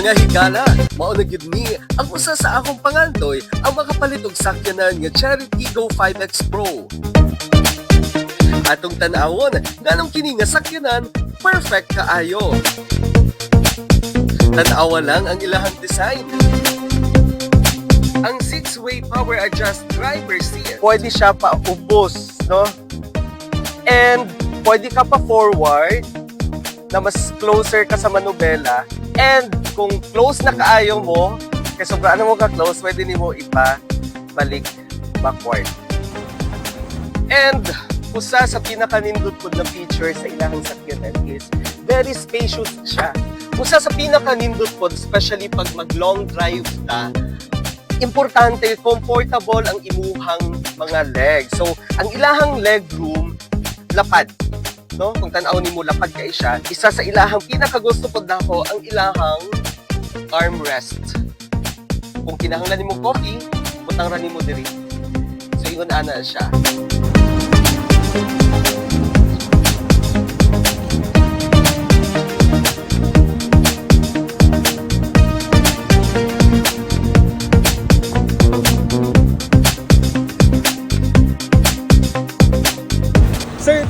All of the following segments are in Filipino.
Mga higala, mao na gyud ni ang usa sa akong pangandoy ang makapalit og sakyanan nga Cherry Tiggo 5X Pro. Atong tan-awon, nganong kini nga sakyanan perfect kaayo. Tan-awa lang ang ilahang design. Ang 6-way power adjust driver seat. Pwede siya pa ubos, no? And pwede ka pa forward na mas closer ka sa manubela. And kung close na kaayo mo, kay sobraan mo ka close, pwede nimo ipa balik backward. And usa sa pinakanindot ko na feature sa ilahang sakyanan is very spacious siya. Usa sa pinakanindot ko, especially pag mag long drive ta, importante, comfortable ang imuhang mga legs. So, ang ilahang leg room, lapad. No? Kung tanaw ni mo lapad kay siya, isa sa ilahang pinakagusto ko nako ang ilahang armrest. Kung kinahanglan nimo coffee, butang ra nimo diri. So, ingon ana siya.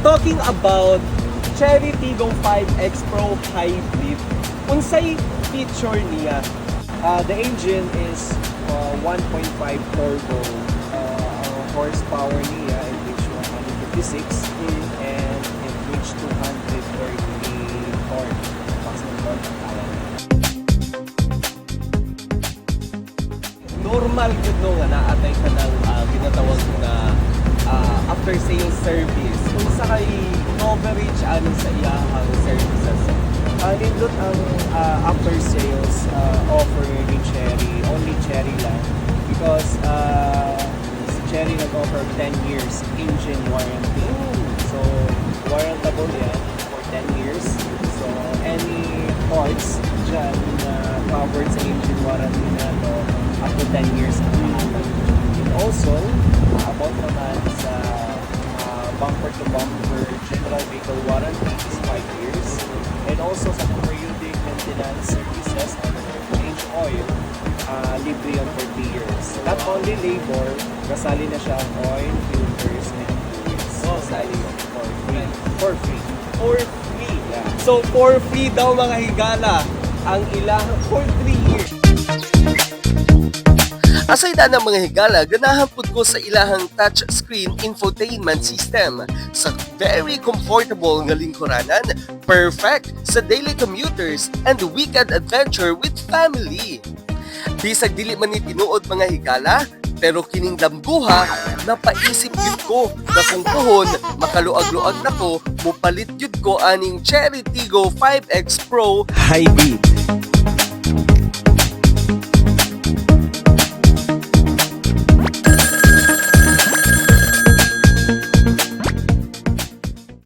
Talking about Cherry Tigong 5X Pro Hybrid, unsay feature niya? Uh, the engine is uh, 1.5 turbo. Uh, ang horsepower niya it reached 156 and it reached 230 torque. Maximum torque normal yun no nga naatay ka ng ah, ginatawag na ah, after sales service kung sa kay coverage ano sa iyahang services Uh, nindot ang uh, after sales uh, offer ni Cherry, only Cherry lang. Because uh, si Cherry nag-offer 10 years engine warranty. So, warrantable yan for 10 years. So, any parts dyan na covered sa engine warranty na to, up to 10 years ang mahalaga. And also, uh, about naman uh, bumper to bumper general vehicle warranty is 5 years. And also sa periodic maintenance services or change oil, uh, libre yun for 3 years. Not only labor, kasali na siya ang oil, filters, and fluids. Kasali yun for free. For free. for free Yeah. so for free daw mga higala ang ilang for 3 Asay na ng mga higala, ganahan pud ko sa ilahang touchscreen infotainment system sa very comfortable nga lingkuranan, perfect sa daily commuters and weekend adventure with family. Bisag dili man ni tinuod mga higala, pero kining dambuha, napaisip yun ko na kung puhon, makaluag-luag na ko, mupalit yun ko aning Cherry Tigo 5X Pro Hybrid.